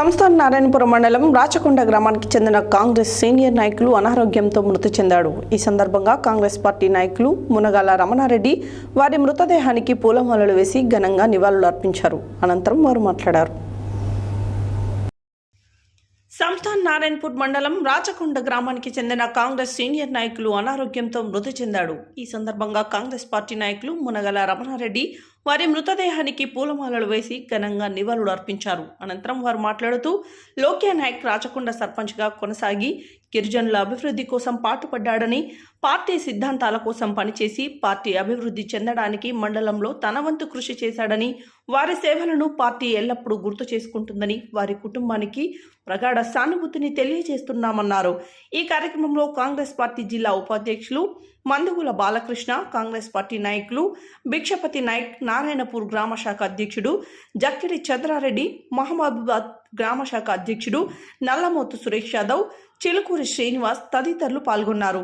సంస్థాన్ నారాయణపురం మండలం రాచకొండ గ్రామానికి చెందిన కాంగ్రెస్ సీనియర్ నాయకులు అనారోగ్యంతో మృతి చెందాడు. ఈ సందర్భంగా కాంగ్రెస్ పార్టీ నాయకులు మునగాల రమణారెడ్డి వారి మృతదేహానికి పూలమాలలు వేసి ఘనంగా నివాళులు అర్పించారు. అనంతరం వారు మాట్లాడారు. సంస్థాన్ నారాయణపూర్ మండలం రాచకొండ గ్రామానికి చెందిన కాంగ్రెస్ సీనియర్ నాయకులు అనారోగ్యంతో మృతి చెందాడు. ఈ సందర్భంగా కాంగ్రెస్ పార్టీ నాయకులు మునగల రమణారెడ్డి వారి మృతదేహానికి పూలమాలలు వేసి ఘనంగా నివాళులు అర్పించారు. అనంతరం వారు మాట్లాడుతూ లోక్యా నాయక్ రాచకొండ సర్పంచ్గా కొనసాగి గిరిజనుల అభివృద్ధి కోసం పాటుపడ్డాడని పార్టీ సిద్ధాంతాల కోసం పనిచేసి పార్టీ అభివృద్ధి చెందడానికి మండలంలో తన వంతు కృషి చేశాడని వారి సేవలను పార్టీ ఎల్లప్పుడూ గుర్తు చేసుకుంటుందని వారి కుటుంబానికి ప్రగాఢ సానుభూతిని తెలియజేస్తున్నామన్నారు. ఈ కార్యక్రమంలో కాంగ్రెస్ పార్టీ జిల్లా ఉపాధ్యక్షులు మందుగుల బాలకృష్ణ కాంగ్రెస్ పార్టీ నాయకులు భిక్షపతి నాయక్ నారాయణపూర్ గ్రామ శాఖ అధ్యక్షుడు జక్కిడి చంద్రారెడ్డి మహబాబాద్ గ్రామ శాఖ అధ్యక్షుడు నల్లమోతు సురేష్ యాదవ్ చిలుకూరి శ్రీనివాస్ తదితరులు పాల్గొన్నారు.